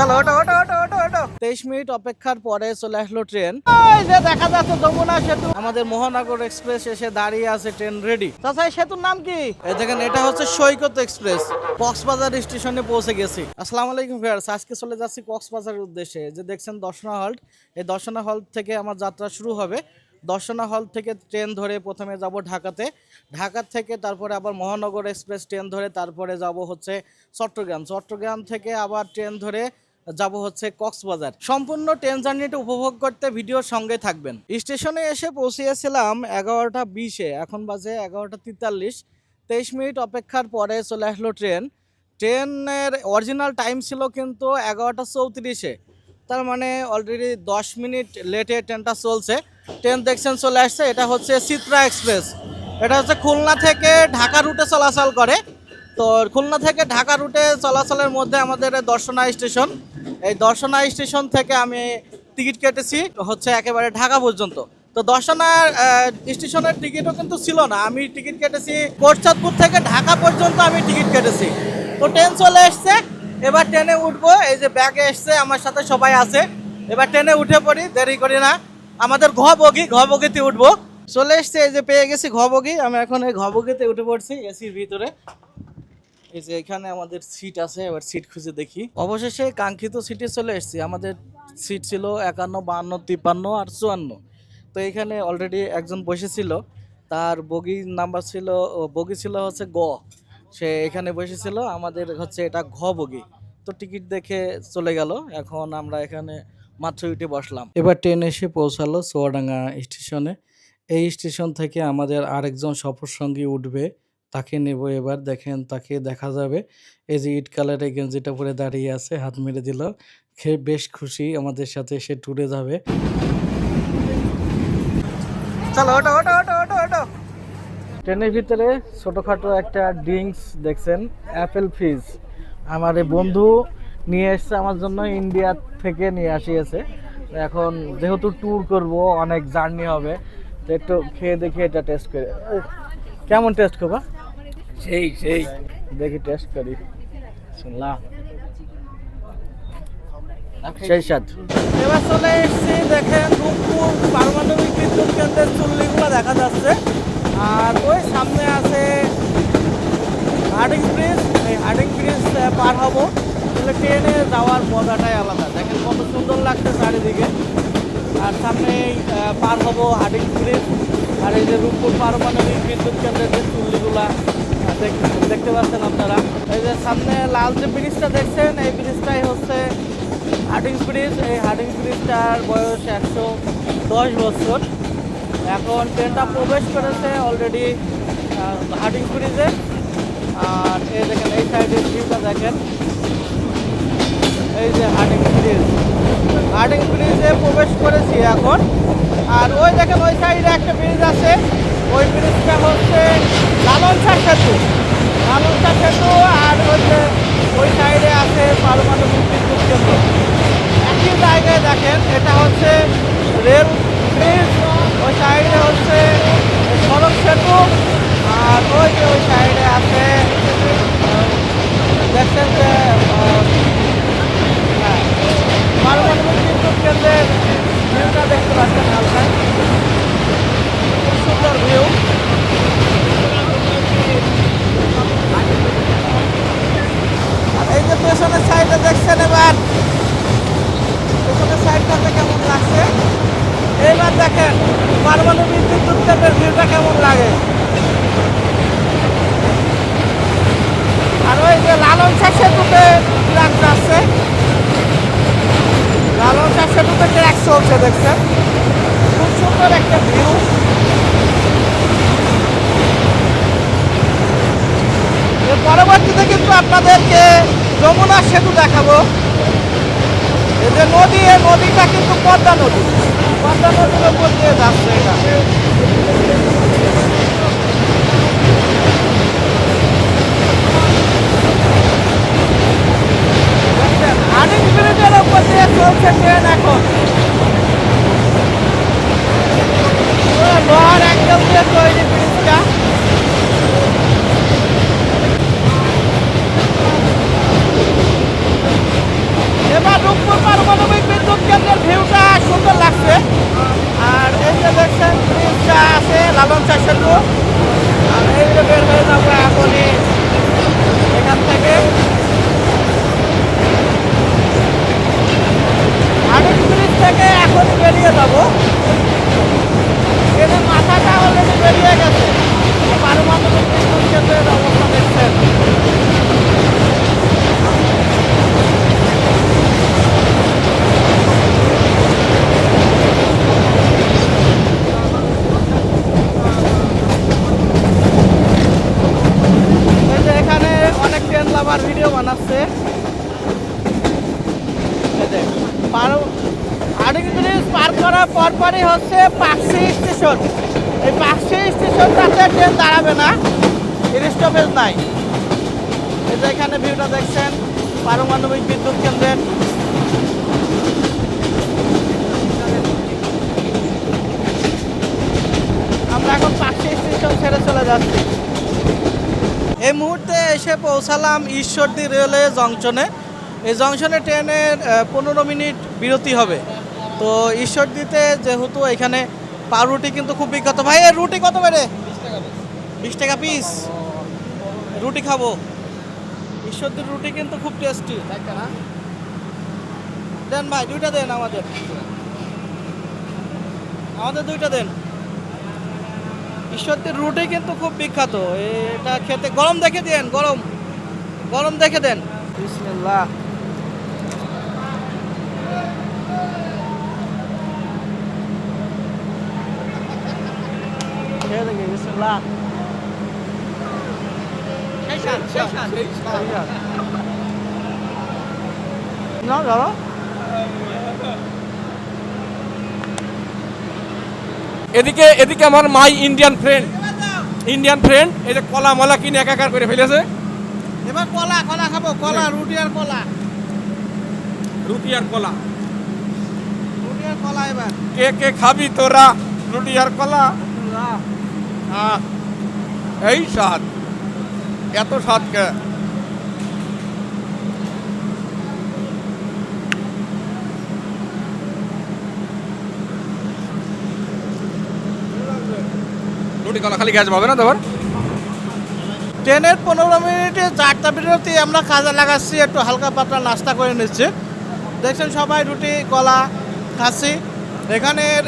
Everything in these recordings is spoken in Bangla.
চলো ওটো ওটো ওটো ওটো ওটো তেইশ মিনিট অপেক্ষার পরে চলে আসলো ট্রেন। ওই যে দেখা যাচ্ছে যমুনা সেতু। আমাদের মহানগর এক্সপ্রেস এসে দাঁড়িয়ে আছে ট্রেন রেডি। চাচা এই সেতুর নাম কি? এই দেখেন এটা হচ্ছে সৈকত এক্সপ্রেস। কক্সবাজার স্টেশনে পৌঁছে গেছি। আসসালামু আলাইকুম ভিউয়ার্স আজকে চলে যাচ্ছি কক্সবাজারের উদ্দেশ্যে। যে দেখছেন দর্শনা হল্ট এই দর্শনা হল্ট থেকে আমার যাত্রা শুরু হবে। দর্শনা হল থেকে ট্রেন ধরে প্রথমে যাব ঢাকাতে। ঢাকা থেকে তারপরে আবার মহানগর এক্সপ্রেস ট্রেন ধরে তারপরে যাব হচ্ছে চট্টগ্রাম। চট্টগ্রাম থেকে আবার ট্রেন ধরে যাব হচ্ছে কক্সবাজার। সম্পূর্ণ ট্রেন জার্নিটা উপভোগ করতে ভিডিওর সঙ্গে থাকবেন। স্টেশনে এসে পৌঁছিয়েছিলাম এগারোটা বিশে, এখন বাজে এগারোটা তেতাল্লিশ। তেইশ মিনিট অপেক্ষার পরে চলে আসলো ট্রেন। ট্রেনের অরিজিনাল টাইম ছিল কিন্তু এগারোটা চৌত্রিশে। তার মানে অলরেডি দশ মিনিট লেটে ট্রেনটা চলছে। ট্রেন দেখছেন চলে আসছে, এটা হচ্ছে চিত্রা এক্সপ্রেস। এটা হচ্ছে খুলনা থেকে ঢাকা রুটে চলাচল করে। তো খুলনা থেকে ঢাকা রুটে চলাচলের মধ্যে আমাদের দর্শনা স্টেশন। এই দর্শনা স্টেশন থেকে আমি টিকিট কেটেছি হচ্ছে একেবারে ঢাকা পর্যন্ত। তো দর্শনা স্টেশনের টিকিটও কিন্তু ছিল না। আমি টিকিট কেটেছি কোটচাঁদপুর থেকে ঢাকা পর্যন্ত আমি টিকিট কেটেছি। তো ট্রেন চলে এসছে। এবার ট্রেনে উঠবো। এই যে ব্যাগে এসছে, আমার সাথে সবাই আছে। এবার ট্রেনে উঠে পড়ি, দেরি করি না। আমাদের ঘ বগি ঘ বগিতে উঠবো। চলে এসছে, এই যে পেয়ে গেছি ঘ বগি আমি এখন এই ঘ বগিতে উঠে পড়ছি এসির ভিতরে। এই যে এখানে আমাদের সিট আছে, এবার সিট খুঁজে দেখি। অবশেষে কাঙ্ক্ষিত সিটে চলে এসেছি। আমাদের সিট ছিল একান্ন, বাহান্ন, তিপ্পান্ন আর চুয়ান্ন। তো এখানে অলরেডি একজন বসেছিল। তার বগি নাম্বার ছিল বগি ছিল হচ্ছে গ। সে এখানে বসেছিল। আমাদের হচ্ছে এটা ঘ বগি। তো টিকিট দেখে চলে গেল। এখন আমরা এখানে মাত্র উঠে বসলাম। এবার ট্রেন এসে পৌঁছালো চুয়াডাঙ্গা স্টেশনে এই স্টেশন থেকে আমাদের আরেকজন সফরসঙ্গী উঠবে। তাকে নেব এবার দেখেন তাকে দেখা যাবে। এই যে ইট কালারের গেঞ্জিটা পরে দাঁড়িয়ে আছে হাত মেরে দিল। খেয়ে বেশ খুশি আমাদের সাথে সে ট্যুরে যাবে। চলো ওটো ওটো ওটো ওটো ওটো ট্রেনের ভিতরে ছোটোখাটো একটা ড্রিঙ্কস দেখছেন অ্যাপেল ফিজ। আমার এই বন্ধু নিয়ে এসছে আমার জন্য ইন্ডিয়া থেকে নিয়ে আসিয়েছে। এখন যেহেতু ট্যুর করব অনেক জার্নি হবে তো একটু খেয়ে দেখি এটা টেস্ট করে কেমন টেস্ট করবা? সেই সেই। দেখি টেস্ট করি। শুনলাম। সেই সাথ এবার চলে এসেছি দেখেন রূপপুর পারমাণবিক বিদ্যুৎ কেন্দ্রের চুল্লিগুলো দেখা যাচ্ছে। আর ওই সামনে আছে হার্ডিং ব্রিজ এই হার্ডিং ব্রিজ পার হব। তাহলে ট্রেনে যাওয়ার মজাটাই আলাদা। দেখেন কত সুন্দর লাগছে চারিদিকে। আর সামনে পার হব হার্ডিং ব্রিজ আর এই যে রূপপুর পারমাণবিক বিদ্যুৎ কেন্দ্রের যে চুল্লিগুলা দেখতে পাচ্ছেন আপনারা। এই যে সামনে লাল যে ব্রিজটা দেখছেন, এই ব্রিজটাই হচ্ছে হার্ডিং ব্রিজ। এই হার্ডিং ব্রিজটার বয়স একশো দশ বছর। এখন ট্রেনটা প্রবেশ করেছে অলরেডি হার্ডিং ব্রিজে। আর এই দেখেন, এই সাইডের ভিউটা দেখেন। এই যে হার্ডিং ব্রিজ। হার্ডিং ব্রিজে প্রবেশ করেছি এখন। আর ওই দেখেন, ওই সাইডে একটা ব্রিজ আছে। ওই ব্রিজটা হচ্ছে লালনসা সেতু। লালনসা সেতু আর হচ্ছে ওই সাইডে আছে পারমাণবিক বিদ্যুৎ কেন্দ্র। একই জায়গায় দেখেন এটা হচ্ছে রেল ব্রিজ ওই সাইডে হচ্ছে সড়ক সেতু আর ওই যে ওই সাইডে আছে দেখছেন যে হ্যাঁ, পারমাণবিক বিদ্যুৎ কেন্দ্রের ভিউটা দেখতে পাচ্ছেন হালকা। সুন্দর ভিউ এই যে পেছনের সাইডে দেখছেন এবার? পেছনের সাইডটাতে কেমন লাগছে? এইবার দেখেন পারমাণবিক বিদ্যুৎ কেন্দ্রের ভিউটা কেমন লাগে? আর ওই যে লালন শাহ সেতুতে ট্রাক যাচ্ছে। লালন শাহ সেতুতে ট্রাক চলছে, দেখছেন? খুব সুন্দর একটা ভিউ এর পরবর্তীতে কিন্তু আপনাদেরকে যমুনা সেতু দেখাবো। এই যে নদী, এই নদীটা কিন্তু পদ্মা নদী। পদ্মা নদীর উপর দিয়ে যাচ্ছে এটা। ব্রিজের উপর দিয়ে চলছে এবার লালন শাহ সেতু আর এই যে বের হয়ে যাব এখনই এখান থেকে আটেক ব্রিজ থেকে এখনই বেরিয়ে যাব এদের মাথাটা অলরেডি বেরিয়ে গেছে পারমাণবিক বিদ্যুৎ কেন্দ্রের অবস্থা দেখছেন এই যে এখানে অনেক ট্রেন লাভার ভিডিও বানাচ্ছে এই যে, পারো আড়িং ব্রিজ পার করার পরপরই হচ্ছে পাকসি স্টেশন। এই পাকসি স্টেশনটাতে ট্রেন দাঁড়াবে না। এর স্টপেজ নাই। এই যে এখানে ভিউটা দেখছেন, পারমাণবিক বিদ্যুৎ কেন্দ্রের। আমরা এখন পাকসি স্টেশন ছেড়ে চলে যাচ্ছি। এই মুহূর্তে এসে পৌঁছালাম ঈশ্বরদী রেলওয়ে জংশনে। এই জংশনে ট্রেনের পনেরো মিনিট বিরতি হবে। তো ঈশ্বরদীতে যেহেতু এখানে পাউরুটি কিন্তু খুব বিখ্যাত। ভাই রুটি কত বেড়ে বিশ টাকা পিস রুটি খাব। ঈশ্বরদীর রুটি কিন্তু খুব টেস্টি দেন ভাই, দুইটা দেন আমাদের। আমাদের দুইটা দেন। ঈশ্বরদের রুটি কিন্তু খুব বিখ্যাত। এটা খেতে গরম দেখে দেন, গরম। গরম দেখে দেন। বিসমিল্লাহ। সেই স্বাদ, সেই স্বাদ, সেই স্বাদ। না ধরো এদিকে এদিকে আমার my Indian friend Indian friend এই যে কলা মলা কিনে একাকার করে ফেলেছে। এবার কলা কলা খাব কলা রুটি আর কলা। রুটি আর কলা। রুটি আর কলা এবার। কে কে খাবি তোরা রুটি আর কলা? এই স্বাদ। এত স্বাদ কে? রুটি কলা খালি গ্যাস পাবে না তোমার ট্রেনের পনেরো মিনিটে চারটা বিরতি, আমরা কাজে লাগাচ্ছি, একটু হালকা পাতলা নাস্তা করে নিচ্ছি। দেখছেন সবাই রুটি, কলা খাচ্ছি। এখানের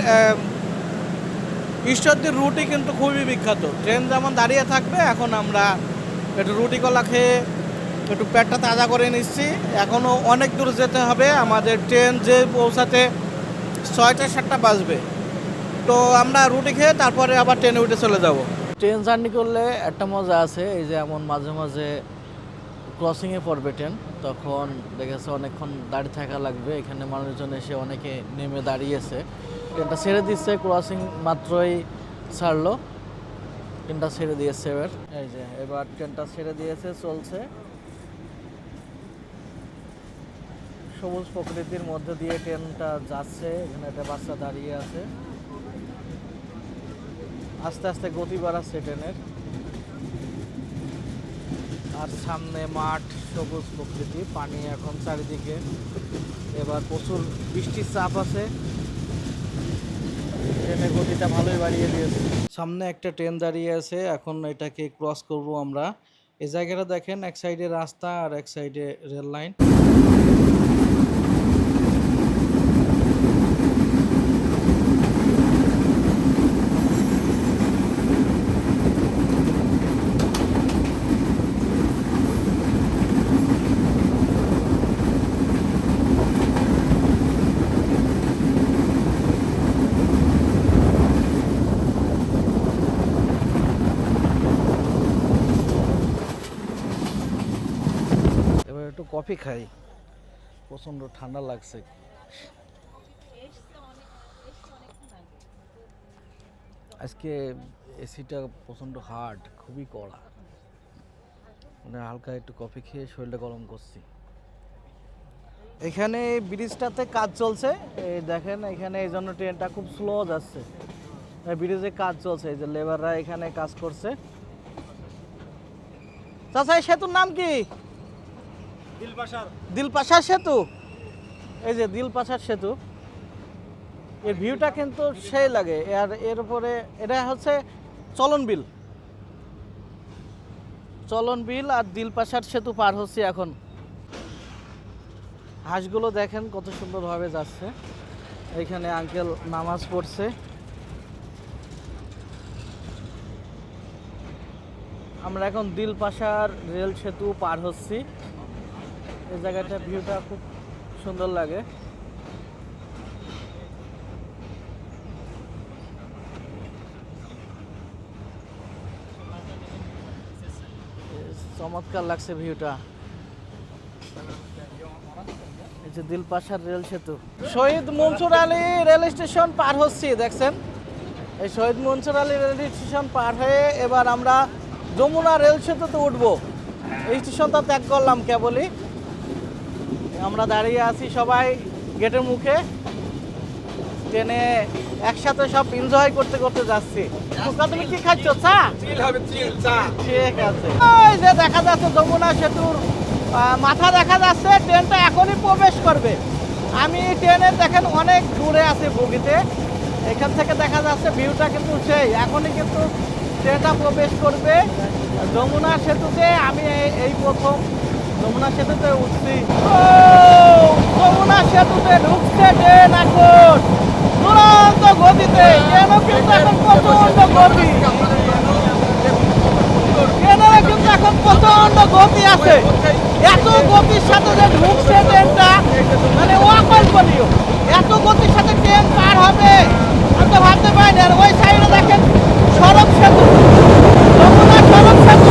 ঈশ্বরদীর রুটি কিন্তু খুবই বিখ্যাত। ট্রেন যেমন দাঁড়িয়ে থাকবে, এখন আমরা একটু রুটি কলা খেয়ে একটু পেটটা তাজা করে নিচ্ছি। এখনও অনেক দূর যেতে হবে, আমাদের ট্রেন যে পৌঁছাতে ছয়টা সাতটা বাজবে। তো আমরা রুটি খেয়ে তারপরে আবার ট্রেনে উঠে চলে যাব। ট্রেন জার্নি করলে একটা মজা আছে, এই যে এমন মাঝে মাঝে ক্রসিংয়ে পড়বে ট্রেন, তখন দেখেছে অনেকক্ষণ দাঁড়িয়ে থাকা লাগবে। এখানে মানুষজন এসে অনেকে নেমে দাঁড়িয়েছে। ট্রেনটা ছেড়ে দিচ্ছে ক্রসিং মাত্রই ছাড়লো। ট্রেনটা ছেড়ে দিয়েছে এবার। এই যে, এবার ট্রেনটা ছেড়ে দিয়েছে, চলছে। সবুজ প্রকৃতির মধ্যে দিয়ে ট্রেনটা যাচ্ছে, এখানে একটা বাচ্চা দাঁড়িয়ে আছে। আস্তে আস্তে গতি বাড়াচ্ছে ট্রেনের। আর সামনে মাঠ, সবুজ প্রকৃতি, পানি এখন চারিদিকে। এবার প্রচুর বৃষ্টির চাপ আছে। ট্রেনের গতিটা ভালোই বাড়িয়ে দিয়েছে। সামনে একটা ট্রেন দাঁড়িয়ে আছে, এখন এটাকে ক্রস করব আমরা। এই জায়গাটা দেখেন, এক সাইডে রাস্তা আর এক সাইডে রেল লাইন এবার একটু কফি খাই। প্রচণ্ড ঠান্ডা লাগছে। আজকে এসিটা প্রচণ্ড হার্ড খুবই কড়া। মানে হালকা একটু কফি খেয়ে শরীরটা গরম করছি। এখানে ব্রিজটাতে কাজ চলছে। এই দেখেন, এখানে এই জন্য ট্রেনটা খুব স্লো যাচ্ছে। ব্রিজে কাজ চলছে, এই যে লেবাররা এখানে কাজ করছে। চাচা সেতুর নাম কি? দিলপাশার সেতু? এই যে দিলপাশার সেতু। এর ভিউটা কিন্তু সেই লাগে। আর এর উপরে এটা হচ্ছে চলন বিল। চলন বিল আর দিলপাশার সেতু পার হচ্ছে এখন। হাঁসগুলো দেখেন কত সুন্দরভাবে যাচ্ছে। এখানে আঙ্কেল নামাজ পড়ছে। আমরা এখন দিলপাশার রেল সেতু পার হচ্ছি। এই জায়গাটা ভিউটা খুব সুন্দর লাগে। চমৎকার লাগছে ভিউটা। এই যে দিলপাশার রেল সেতু। শহীদ মনসুর আলী রেল স্টেশন পার হচ্ছি, দেখছেন? এই শহীদ মনসুর আলী রেল স্টেশন পার হয়ে এবার আমরা যমুনা রেল সেতুতে উঠবো। এই স্টেশনটা ত্যাগ করলাম কেবলই। আমরা দাঁড়িয়ে আছি সবাই গেটের মুখে। ট্রেনে একসাথে সব এনজয় করতে করতে যাচ্ছি। খোকা, তুমি কি খাচ্ছ চা? ঠিক আছে। ওই যে দেখা যাচ্ছে যমুনা সেতুর মাথা দেখা যাচ্ছে ট্রেনটা এখনই প্রবেশ করবে। আমি ট্রেনে দেখেন অনেক দূরে আছি বগিতে। এখান থেকে দেখা যাচ্ছে ভিউটা কিন্তু সেই। এখনই কিন্তু ট্রেনটা প্রবেশ করবে যমুনা সেতুতে। আমি এই প্রথম যমুনা সেতুতে উঠছি। যমুনা সেতুতে ঢুকছে ট্রেন এখন। দুরন্ত গতিতে ট্রেনও কিন্তু এখন প্রচণ্ড গতি? ট্রেনের কিন্তু এখন প্রচণ্ড গতি আছে? এত গতির সাথে যে ঢুকছে ট্রেনটা মানে অকল্পনীয়। এত গতির সাথে ট্রেন পার হবে? আমি তো ভাবতে পারি না। ওই সাইডে দেখেন, সড়ক সেতু। যমুনা সড়ক সেতু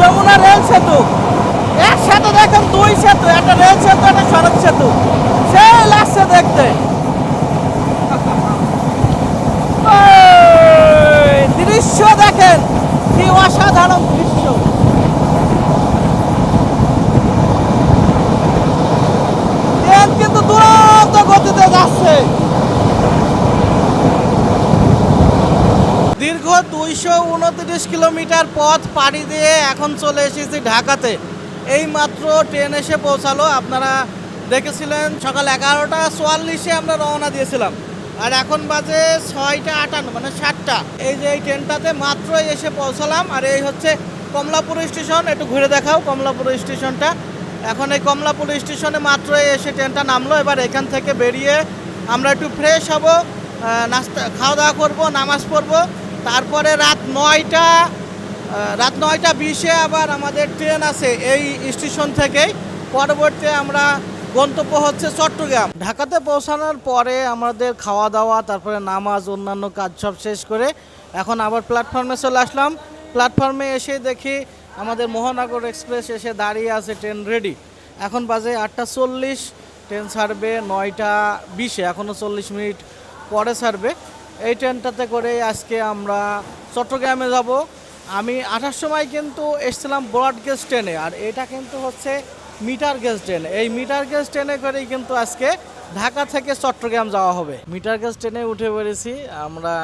যমুনা রেল সেতু। দেখেন, দুই সেতু, একটা রেল সেতু, একটা সড়ক সেতু। লাগছে দেখতে। দৃশ্য দেখেন, কি অসাধারণ দৃশ্য। কিন্তু দুরন্ত গতিতে যাচ্ছে। দুইশো উনত্রিশ কিলোমিটার পথ পাড়ি দিয়ে এখন চলে এসেছি ঢাকাতে। এই মাত্র ট্রেন এসে পৌঁছালো। আপনারা দেখেছিলেন সকাল এগারোটা চুয়াল্লিশে আমরা রওনা দিয়েছিলাম। আর এখন বাজে ছয়টা আটান্ন মানে সাতটা। এই যে এই ট্রেনটাতে মাত্রই এসে পৌঁছালাম। আর এই হচ্ছে কমলাপুর স্টেশন। একটু ঘুরে দেখাও কমলাপুর স্টেশনটা। এখন এই কমলাপুর স্টেশনে মাত্রই এসে ট্রেনটা নামলো। এবার এখান থেকে বেরিয়ে আমরা একটু ফ্রেশ হব নাস্তা খাওয়া দাওয়া করব, নামাজ পড়ব। তারপরে রাত নয়টা রাত নয়টা বিশে আবার আমাদের ট্রেন আছে এই স্টেশন থেকেই পরবর্তী আমরা গন্তব্য হচ্ছে চট্টগ্রাম। ঢাকাতে পৌঁছানোর পরে আমাদের খাওয়া দাওয়া তারপরে নামাজ, অন্যান্য কাজ সব শেষ করে এখন আবার প্ল্যাটফর্মে চলে আসলাম। প্ল্যাটফর্মে এসে দেখি আমাদের মহানগর এক্সপ্রেস এসে দাঁড়িয়ে আছে ট্রেন রেডি এখন বাজে আটটা চল্লিশ ট্রেন ছাড়বে নয়টা বিশে এখনও চল্লিশ মিনিট পরে ছাড়বে। এই ট্রেনটাতে করে আজকে আমরা চট্টগ্রামে যাব। আমি আঠার সময় কিন্তু এসছিলাম ব্রড গেজ ট্রেনে, আর এটা কিন্তু হচ্ছে মিটার গেজ ট্রেন। এই মিটার গেজ ট্রেনে করেই কিন্তু আজকে ঢাকা থেকে চট্টগ্রাম যাওয়া হবে। মিটার গেজ ট্রেনে উঠে পড়েছি, আমরা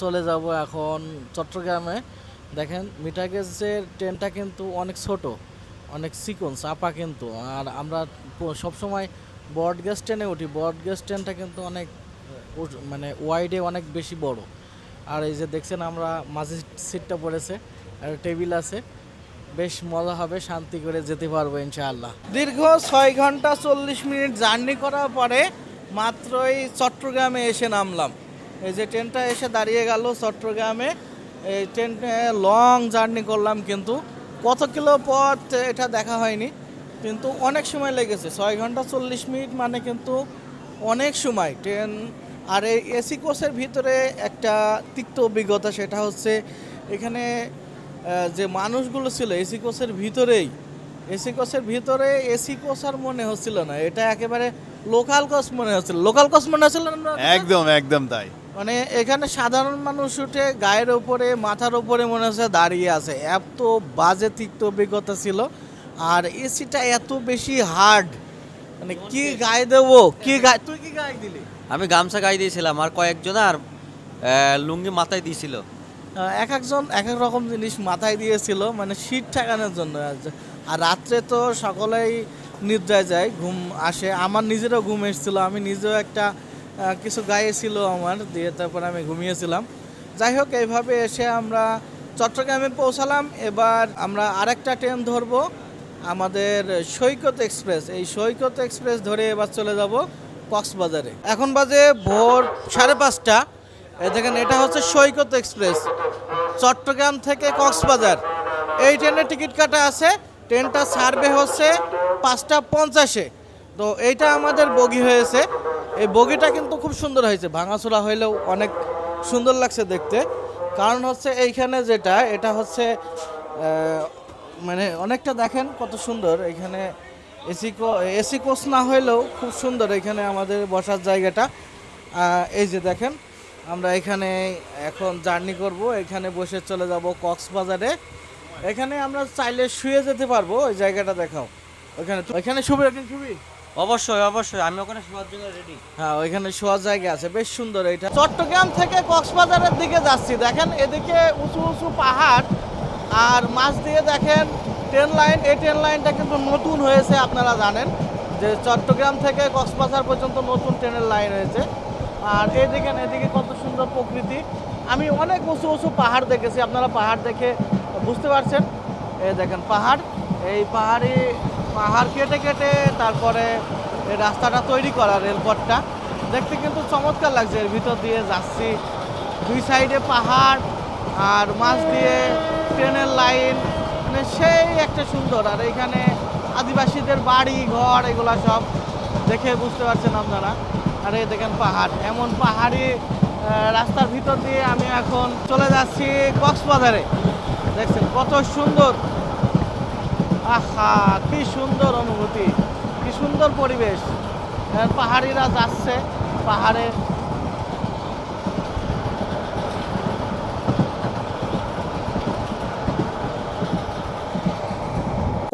চলে যাব এখন চট্টগ্রামে। দেখেন, মিটার গেজের ট্রেনটা কিন্তু অনেক ছোট, অনেক চিকন চাপা কিন্তু। আর আমরা সবসময় বট গ্যাস ট্রেনে উঠি। বট গ্যাস ট্রেনটা কিন্তু অনেক মানে ওয়াইডে অনেক বেশি বড়। আর এই যে দেখছেন আমরা মাঝে সিটটা পড়েছে, আর টেবিল আছে। বেশ মজা হবে, শান্তি করে যেতে পারব ইনশাআল্লাহ। দীর্ঘ ছয় ঘণ্টা চল্লিশ মিনিট জার্নি করার পরে মাত্রই চট্টগ্রামে এসে নামলাম। এই যে ট্রেনটা এসে দাঁড়িয়ে গেল চট্টগ্রামে। এই ট্রেনে লং জার্নি করলাম কিন্তু কত কিলো পথ এটা দেখা হয়নি, কিন্তু অনেক সময় লেগেছে। ছয় ঘণ্টা চল্লিশ মিনিট মানে কিন্তু অনেক সময়। ট্রেন আর এই এসি কোচের ভিতরে একটা তিক্ত অভিজ্ঞতা সেটা হচ্ছে এখানে যে মানুষগুলো ছিল এসি কোচের ভিতরেই এসি কোচের ভিতরে এসি কোচ আর মনে হচ্ছিল না। এটা একেবারে লোকাল কোচ মনে হচ্ছিল। লোকাল কোচ মনে হচ্ছিল না একদম একদম তাই। মানে এখানে সাধারণ মানুষ উঠে গায়ের ওপরে মাথার ওপরে মনে হচ্ছে দাঁড়িয়ে আছে। এত বাজে তিক্ত অভিজ্ঞতা ছিল। আর এসিটা এত বেশি হার্ড মানে কি গায়ে দেবো? কি গায়ে তুই কি গায়ে দিলি? আমি গামছা গায়ে দিয়েছিলাম, আর কয়েকজন আর লুঙ্গি মাথায় দিয়েছিল। এক একজন, এক এক রকম জিনিস মাথায় দিয়েছিল মানে শীত ঠেকানোর জন্য আর রাত্রে তো সকলেই নিদ্রায় যায়, ঘুম আসে। আমার নিজেরও ঘুম এসেছিল, আমি নিজেও একটা কিছু গায়ে ছিল আমার, দিয়ে তারপর আমি ঘুমিয়েছিলাম। যাই হোক, এইভাবে এসে আমরা চট্টগ্রামে পৌঁছালাম। এবার আমরা আরেকটা ট্রেন ধরবো, আমাদের সৈকত এক্সপ্রেস এই সৈকত এক্সপ্রেস ধরে এবার চলে যাব। কক্সবাজারে। এখন বাজে ভোর সাড়ে পাঁচটা। দেখেন, এটা হচ্ছে সৈকত এক্সপ্রেস। চট্টগ্রাম থেকে কক্সবাজার। এই ট্রেনের টিকিট কাটা আছে। ট্রেনটা ছাড়বে হচ্ছে পাঁচটা পঞ্চাশে। তো এইটা আমাদের বগি হয়েছে। এই বগিটা কিন্তু খুব সুন্দর হয়েছে। ভাঙাচোরা হইলেও অনেক সুন্দর লাগছে দেখতে। কারণ হচ্ছে এইখানে যেটা, এটা হচ্ছে মানে অনেকটা দেখেন কত সুন্দর। এখানে এসি এসি কোচ না হইলেও খুব সুন্দর এখানে আমাদের বসার জায়গাটা। এই যে দেখেন আমরা এখানে এখন জার্নি করব এখানে বসে চলে যাব কক্সবাজারে। এখানে আমরা চাইলে শুয়ে যেতে পারব ওই জায়গাটা দেখাও। ওইখানে ওইখানে শুবি ওখানে শুবি অবশ্যই অবশ্যই আমি ওখানে শোয়ার জন্য রেডি হ্যাঁ ওইখানে শোয়ার জায়গা আছে বেশ সুন্দর এটা। চট্টগ্রাম থেকে কক্সবাজারের দিকে যাচ্ছি দেখেন এদিকে উঁচু উঁচু পাহাড় আর মাছ দিয়ে দেখেন ট্রেন লাইন, এই ট্রেন লাইনটা কিন্তু নতুন হয়েছে, আপনারা জানেন। যে চট্টগ্রাম থেকে কক্সবাজার পর্যন্ত নতুন ট্রেনের লাইন হয়েছে। আর দেখেন এদিকে কত সুন্দর প্রকৃতি। আমি অনেক উঁচু উঁচু পাহাড় দেখেছি, আপনারা পাহাড় দেখে বুঝতে পারছেন। এই দেখেন পাহাড়, এই পাহাড়ি পাহাড় কেটে কেটে তারপরে রাস্তাটা তৈরি করা রেলপথটা। দেখতে কিন্তু চমৎকার লাগছে, এর ভিতর দিয়ে যাচ্ছি। দুই সাইডে পাহাড়, আর মাছ দিয়ে ট্রেনের লাইন মানে সেই একটা সুন্দর। আর এখানে আদিবাসীদের বাড়ি, ঘর এগুলা সব দেখে বুঝতে পারছেন আপনারা। আর এই দেখেন পাহাড়। এমন পাহাড়ি রাস্তার ভিতর দিয়ে আমি এখন চলে যাচ্ছি কক্সবাজারে। দেখছেন কত সুন্দর। আহা, কি সুন্দর অনুভূতি। কি সুন্দর পরিবেশ। পাহাড়িরা যাচ্ছে, পাহাড়ে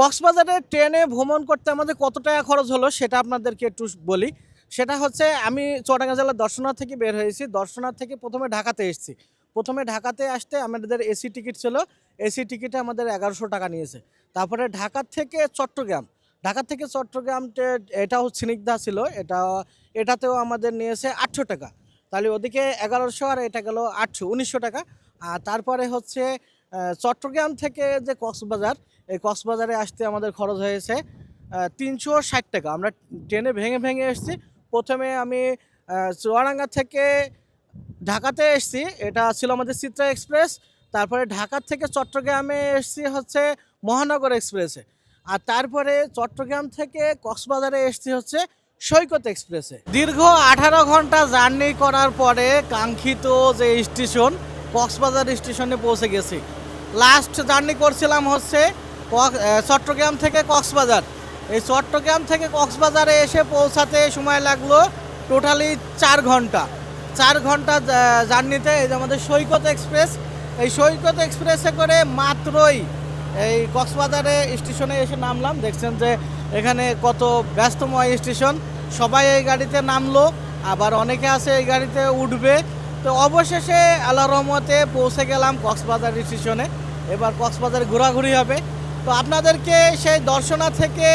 কক্সবাজারে ট্রেনে ভ্রমণ করতে আমাদের কত টাকা খরচ হলো সেটা আপনাদেরকে একটু বলি। সেটা হচ্ছে আমি চুয়াডাঙ্গা জেলার দর্শনার থেকে বের হয়েছি। দর্শনার থেকে প্রথমে ঢাকাতে এসেছি। প্রথমে ঢাকাতে আসতে আমাদের এসি টিকিট ছিল। এসি টিকিটে আমাদের এগারোশো টাকা নিয়েছে। তারপরে ঢাকা থেকে চট্টগ্রাম। ঢাকা থেকে চট্টগ্রাম এটাও স্নিগ্ধা ছিল। এটা, এটাতেও আমাদের নিয়েছে আটশো টাকা। তাহলে ওদিকে এগারোশো আর এটা গেল আটশো, উনিশশো টাকা। আর তারপরে হচ্ছে চট্টগ্রাম থেকে যে কক্সবাজার এই কক্সবাজারে আসতে আমাদের খরচ হয়েছে তিনশো ষাট টাকা। আমরা ট্রেনে ভেঙে ভেঙে এসেছি। প্রথমে আমি চুয়াডাঙ্গা থেকে ঢাকাতে এসেছি। এটা ছিল আমাদের চিত্রা এক্সপ্রেস। তারপরে ঢাকা থেকে চট্টগ্রামে এসেছি হচ্ছে মহানগর এক্সপ্রেসে। আর তারপরে চট্টগ্রাম থেকে কক্সবাজারে এসেছি হচ্ছে সৈকত এক্সপ্রেসে। দীর্ঘ আঠারো ঘণ্টা জার্নি করার পরে কাঙ্ক্ষিত যে স্টেশন, কক্সবাজার স্টেশনে পৌঁছে গেছি। লাস্ট জার্নি করছিলাম হচ্ছে চট্টগ্রাম থেকে কক্সবাজার। এই চট্টগ্রাম থেকে কক্সবাজারে এসে পৌঁছাতে সময় লাগল টোটালি চার ঘণ্টা। চার ঘণ্টা জার্নিতে এই যে আমাদের সৈকত এক্সপ্রেস। এই সৈকত এক্সপ্রেসে করে মাত্রই এই কক্সবাজারে স্টেশনে এসে নামলাম। দেখছেন যে এখানে কত ব্যস্তময় স্টেশন। সবাই এই গাড়িতে নামলো, আবার অনেকে আছে এই গাড়িতে উঠবে। তো অবশেষে আল্লাহ রহমতে পৌঁছে গেলাম কক্সবাজার স্টেশনে। এবার কক্সবাজার ঘোরাঘুরি হবে। তো আপনাদেরকে সেই দর্শনা থেকে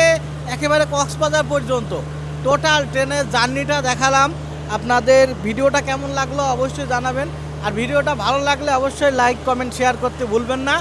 একেবারে কক্সবাজার পর্যন্ত টোটাল ট্রেনের জার্নিটা দেখালাম। আপনাদের ভিডিওটা কেমন লাগল অবশ্যই জানাবেন। আর ভিডিওটা ভালো লাগলে অবশ্যই লাইক, কমেন্ট, শেয়ার করতে ভুলবেন না।